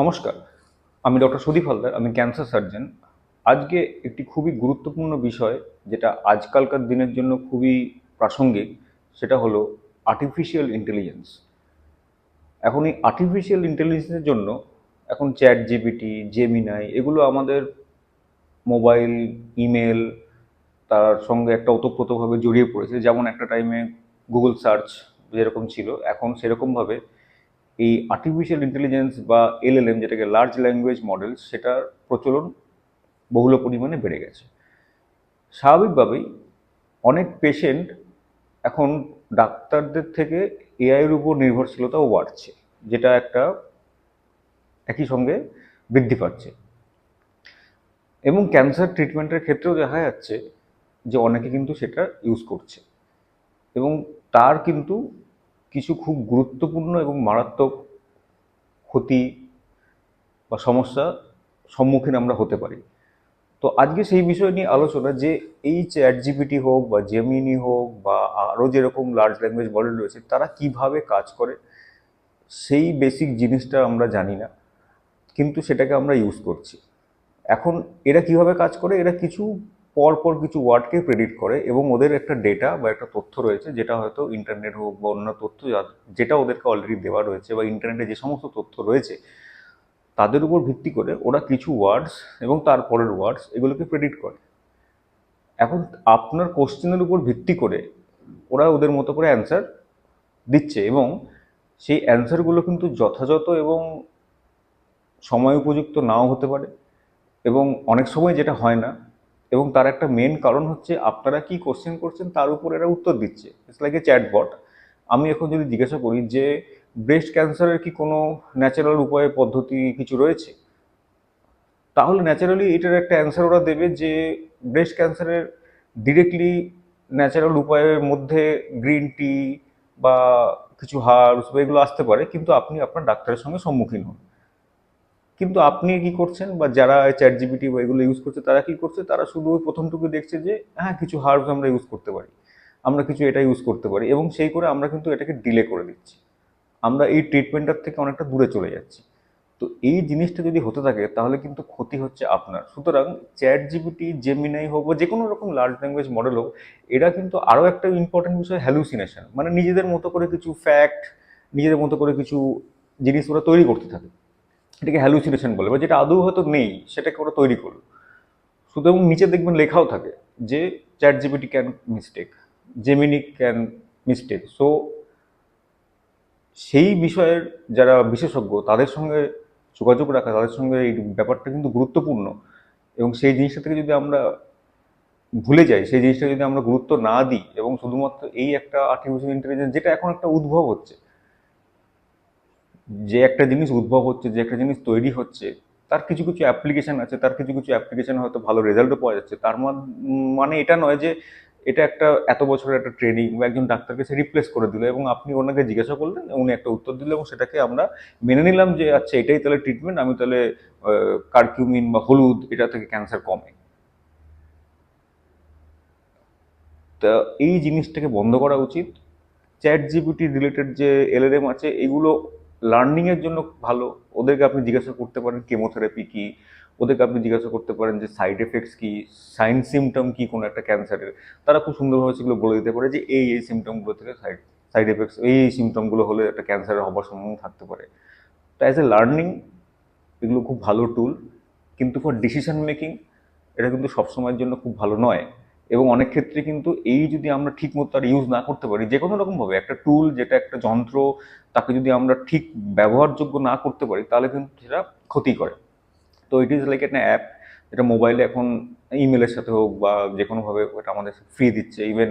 নমস্কার। আমি ডক্টর সুদীপ হালদার, আমি ক্যান্সার সার্জন। আজকে একটি খুবই গুরুত্বপূর্ণ বিষয়, যেটা আজকালকার দিনের জন্য খুবই প্রাসঙ্গিক, সেটা হলো আর্টিফিশিয়াল ইন্টেলিজেন্স এখন এই আর্টিফিশিয়াল ইন্টেলিজেন্সের জন্য এখন চ্যাট জিপিটি জেমিনাই এগুলো আমাদের মোবাইল ইমেল তার সঙ্গে একটা ওতপ্রোতভাবে জড়িয়ে পড়েছে। যেমন একটা টাইমে গুগল সার্চ যেরকম ছিল, এখন সেরকমভাবে এই আর্টিফিশিয়াল ইন্টেলিজেন্স বা এলএলএম যেটাকে লার্জ ল্যাঙ্গুয়েজ মডেল সেটার প্রচলন বহুল পরিমাণে বেড়ে গেছে। স্বাভাবিকভাবেই অনেক পেশেন্ট এখন ডাক্তারদের থেকে এআইয়ের উপর নির্ভরশীলতাও বাড়ছে, যেটা একটা একই সঙ্গে বৃদ্ধি পাচ্ছে। এবং ক্যান্সার ট্রিটমেন্টের ক্ষেত্রেও দেখা যাচ্ছে যে অনেকে কিন্তু সেটা ইউজ করছে। এবং তার কিন্তু কিছু খুব গুরুত্বপূর্ণ এবং মারাত্মক ক্ষতি বা সমস্যা সম্মুখীন আমরা হতে পারি। তো আজকে সেই বিষয় নিয়ে আলোচনা যে এই চ্যাট জিপিটি হোক বা জেমিনি হোক বা আরও যেরকম লার্জ ল্যাঙ্গুয়েজ মডেল রয়েছে, তারা কীভাবে কাজ করে, সেই বেসিক জিনিসটা আমরা জানি না, কিন্তু সেটাকে আমরা ইউজ করছি। এখন এরা কীভাবে কাজ করে, এরা কিছু পর পর কিছু ওয়ার্ডকে প্রেডিক্ট করে এবং ওদের একটা ডেটা বা একটা তথ্য রয়েছে যেটা হয়তো ইন্টারনেট হোক বা অন্য তথ্য যেটা ওদেরকে অলরেডি দেওয়া রয়েছে বা ইন্টারনেটে যে সমস্ত তথ্য রয়েছে, তাদের উপর ভিত্তি করে ওরা কিছু ওয়ার্ডস এবং তারপরের ওয়ার্ডস এগুলোকে প্রেডিক্ট করে। এখন আপনার কোশ্চেনের উপর ভিত্তি করে ওরা ওদের মতো করে অ্যান্সার দিচ্ছে এবং সেই অ্যান্সারগুলো কিন্তু যথাযথ এবং সময় উপযুক্ত নাও হতে পারে এবং অনেক সময় যেটা হয় না এবং তার একটা মেন কারণ হচ্ছে আপনারা কি কোশ্চেন করছেন তার উপর এরা উত্তর দিচ্ছে। ইটস লাইক এ চ্যাটবট আমি এখন যদি জিজ্ঞাসা করি যে ব্রেস্ট ক্যান্সারের কি কোনো ন্যাচারাল উপায়ে, পদ্ধতি কিছু রয়েছে? তাহলে ন্যাচারালি এটার একটা অ্যান্সার ওরা দেবে যে ব্রেস্ট ক্যান্সারের ডিরেক্টলি ন্যাচারাল উপায়ের মধ্যে গ্রিন টি বা কিছু হার্বস বা এগুলো আসতে পারে, কিন্তু আপনি আপনার ডাক্তারের সঙ্গে সম্মুখীন হন। কিন্তু আপনি কি করছেন বা যারা চ্যাট জিপিটি বা এগুলো ইউজ করছে, তারা কি করছে? তারা শুধু ওই প্রথমটুকু দেখছে যে হ্যাঁ কিছু হার্বস আমরা ইউজ করতে পারি। আমরা কিছু এটা ইউজ করতে পারি এবং সেই করে আমরা কিন্তু এটাকে ডিলে করে দিচ্ছি। আমরা এই ট্রিটমেন্টটার থেকে অনেকটা দূরে চলে যাচ্ছি। তো এই জিনিসটা যদি হতে থাকে, তাহলে কিন্তু ক্ষতি হচ্ছে আপনার। সুতরাং চ্যাট জিপিটি জেমিনাই হোক বা যে কোনো রকম লার্জ ল্যাঙ্গুয়েজ মডেল হোক, এরা কিন্তু আরও একটা ইম্পর্টেন্ট বিষয় হ্যালুসিনেশন মানে নিজেদের মতো করে কিছু ফ্যাক্ট নিজেদের মতো করে কিছু জিনিস ওরা তৈরি করতে থাকে। এটাকে হ্যালুসিনেশন বলে বা যেটা আদৌ হয়তো নেই, সেটাকে ওরা তৈরি করল। এবং নিচে দেখবেন লেখাও থাকে যে ChatGPT can mistake Gemini can mistake so সেই বিষয়ের যারা বিশেষজ্ঞ, তাদের সঙ্গে যোগাযোগ রাখা, তাদের সঙ্গে এই ব্যাপারটা কিন্তু গুরুত্বপূর্ণ। এবং সেই জিনিসটা থেকে যদি আমরা ভুলে যাই, সেই জিনিসটা যদি আমরা গুরুত্ব না দিই, এবং শুধুমাত্র এই একটা আর্টিফিশিয়াল ইন্টেলিজেন্স যেটা এখন একটা উদ্ভব হচ্ছে যে একটা জিনিস উদ্ভব হচ্ছে, যে একটা জিনিস তৈরি হচ্ছে, তার কিছু কিছু অ্যাপ্লিকেশন আছে, তার কিছু কিছু অ্যাপ্লিকেশান হয়তো ভালো রেজাল্টও পাওয়া যাচ্ছে। তার মানে এটা নয় যে এটা একটা এত বছরের একটা ট্রেনিং বা একজন ডাক্তারকে সে রিপ্লেস করে দিল এবং আপনি ওনাকে জিজ্ঞাসা করলেন, উনি একটা উত্তর দিল এবং সেটাকে আমরা মেনে নিলাম যে আচ্ছা এটাই তাহলে ট্রিটমেন্ট আমি তাহলে কার্কিউমিন বা হলুদ এটা থেকে ক্যান্সার কমে। তা এই জিনিসটাকে বন্ধ করা উচিত। চ্যাট জিপিটি রিলেটেড যে এলএলএম আছে, এগুলো লার্নিংয়ের জন্য ভালো। ওদেরকে আপনি জিজ্ঞাসা করতে পারেন কেমোথেরাপি কি? ওদেরকে আপনি জিজ্ঞাসা করতে পারেন যে সাইড এফেক্টস কি? সাইন সিমটম কি কোনো একটা ক্যান্সারের তারা খুব সুন্দরভাবে সেগুলো বলে দিতে পারে যে এই এই সিমটমগুলো থেকে সাইড সাইড এফেক্টস এই এই সিমটমগুলো হলে একটা ক্যান্সারের হবার সম্ভাবনা থাকতে পারে। তো অ্যাজ এ লার্নিং এগুলো খুব ভালো টুল কিন্তু ফর ডিসিশন মেকিং এটা কিন্তু সবসময়ের জন্য খুব ভালো নয়। এবং অনেক ক্ষেত্রে কিন্তু এই যদি আমরা ঠিক মতো তার ইউজ না করতে পারি যে কোনো রকমভাবে, একটা টুল যেটা একটা যন্ত্র, তাকে যদি আমরা ঠিক ব্যবহারযোগ্য না করতে পারি, তাহলে কিন্তু সেটা ক্ষতি করে। তো ইট ইজ লাইক একটা অ্যাপ যেটা মোবাইলে এখন ইমেলের সাথে হোক বা যে কোনোভাবে ওটা আমাদের ফ্রি দিচ্ছে। ইভেন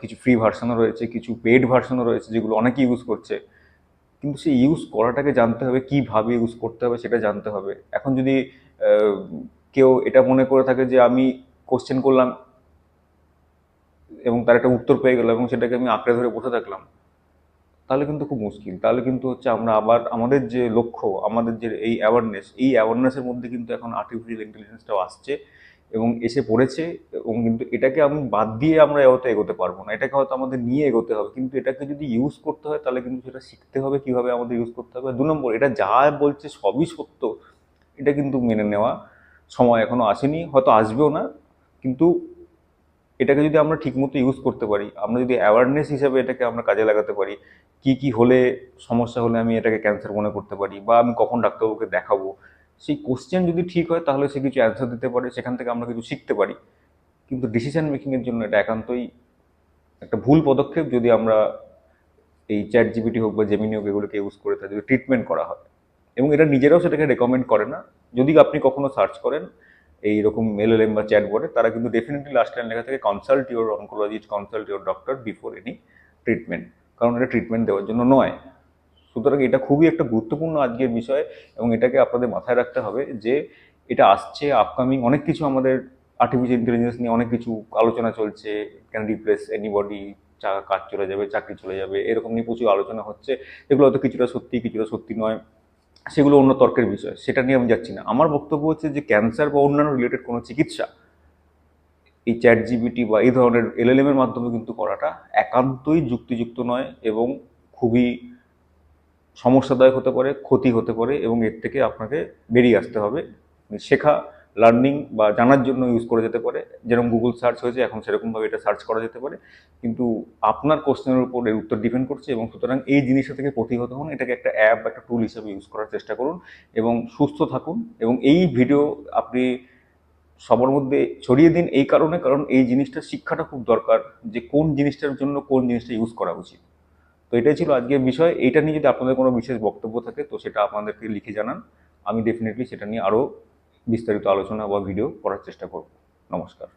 কিছু ফ্রি ভার্সনও রয়েছে, কিছু পেড ভার্সনও রয়েছে, যেগুলো অনেকে ইউজ করছে। কিন্তু সেই ইউজ করাটাকে জানতে হবে, কীভাবে ইউজ করতে হবে সেটা জানতে হবে। এখন যদি কেউ এটা মনে করে থাকে যে আমি কোশ্চেন করলাম এবং তার একটা উত্তর পেয়ে গেলাম এবং সেটাকে আমি আঁকড়ে ধরে বসে থাকলাম, তাহলে কিন্তু খুব মুশকিল। তাহলে কিন্তু হচ্ছে আমরা আবার, আমাদের যে লক্ষ্য, আমাদের যে এই অ্যাওয়ারনেস এই অ্যাওয়ারনেসের মধ্যে কিন্তু এখন আর্টিফিশিয়াল ইন্টেলিজেন্সটাও আসছে এবং এসে পড়েছে এবং কিন্তু এটাকে আমি বাদ দিয়ে আমরা হয়তো এগোতে পারব না। এটাকে হয়তো আমাদের নিয়ে এগোতে হবে, কিন্তু এটাকে যদি ইউজ করতে হয়, তাহলে কিন্তু সেটা শিখতে হবে, কীভাবে আমাদের ইউজ করতে হবে। দু নম্বর, এটা যা বলছে সবই সত্য, এটা কিন্তু মেনে নেওয়া সময় এখনও আসেনি, হয়তো আসবেও না, কিন্তু এটাকে যদি আমরা ঠিকমতো ইউজ করতে পারি, আমরা যদি অ্যাওয়ারনেস হিসাবে এটাকে আমরা কাজে লাগাতে পারি, কি কি হলে সমস্যা হলে আমি এটাকে ক্যান্সার মনে করতে পারি বা আমি কখন ডাক্তারবাবুকে দেখাবো, সেই কোশ্চেন যদি ঠিক হয় তাহলে সে কিছু অ্যান্সার দিতে পারে, সেখান থেকে আমরা কিছু শিখতে পারি। কিন্তু ডিসিশন মেকিংয়ের জন্য এটা একান্তই একটা ভুল পদক্ষেপ যদি আমরা এই চ্যাট জিবিটি হোক বা জেমিনি হোক এগুলোকে ইউজ করে তাদের ট্রিটমেন্ট করা হয়। এবং এটা নিজেরাও সেটাকে রেকমেন্ড করে না। যদি আপনি কখনো সার্চ করেন এই রকম এলএলএম বা চ্যাট বোর্ডে তারা কিন্তু ডেফিনেটলি লাস্ট টাইম লেখা থাকে consult your oncologist consult your doctor before any treatment কারণ এটা ট্রিটমেন্ট দেওয়ার জন্য নয়। সুতরাং এটা খুবই একটা গুরুত্বপূর্ণ আজকের বিষয় এবং এটাকে আপনাদের মাথায় রাখতে হবে যে এটা আসছে আপকামিং অনেক কিছু আমাদের আর্টিফিশিয়াল ইন্টেলিজেন্স নিয়ে অনেক কিছু আলোচনা চলছে। ক্যান রিপ্লেস এনিবডি কাজ চলে যাবে, চাকরি চলে যাবে, এরকম নিয়ে প্রচুর আলোচনা হচ্ছে। এগুলো হয়তো কিছুটা সত্যি কিছুটা সত্যি নয়। সেগুলো অন্য তর্কের বিষয়, সেটা নিয়ে আমি যাচ্ছি না। আমার বক্তব্য হচ্ছে যে ক্যান্সার বা অন্যান্য রিলেটেড কোনো চিকিৎসা, এই চ্যাট জিবিটি বা এই ধরনের এলএলএম এর মাধ্যমে কিন্তু করাটা একান্তই যুক্তিযুক্ত নয় এবং খুবই সমস্যাদায়ক হতে পারে, ক্ষতি হতে পারে এবং এর থেকে আপনাকে বেরিয়ে আসতে হবে। শেখা লার্নিং বা জানার জন্য ইউজ করা যেতে পারে। যেরকম গুগল সার্চ হয়েছে, এখন সেরকমভাবে এটা সার্চ করা যেতে পারে। কিন্তু আপনার কোশ্চেনের উপর এর উত্তর ডিপেন্ড করছে এবং সুতরাং এই জিনিসটা থেকে প্রতিহত হন। এটাকে একটা অ্যাপ বা একটা টুল হিসেবে ইউজ করার চেষ্টা করুন এবং সুস্থ থাকুন এবং এই ভিডিও আপনি সবার মধ্যে ছড়িয়ে দিন এই কারণে, কারণ এই জিনিসটা শিক্ষাটা খুব দরকার যে কোন জিনিসটার জন্য কোন জিনিসটা ইউজ করা উচিত। তো এটাই ছিল আজকের বিষয়। এইটা নিয়ে যদি আপনাদের কোনো বিশেষ বক্তব্য থাকে, তো সেটা আপনাদেরকে লিখে জানান। আমি ডেফিনেটলি সেটা নিয়ে আরও বিস্তারিত আলোচনা বা ভিডিও করার চেষ্টা করব। নমস্কার।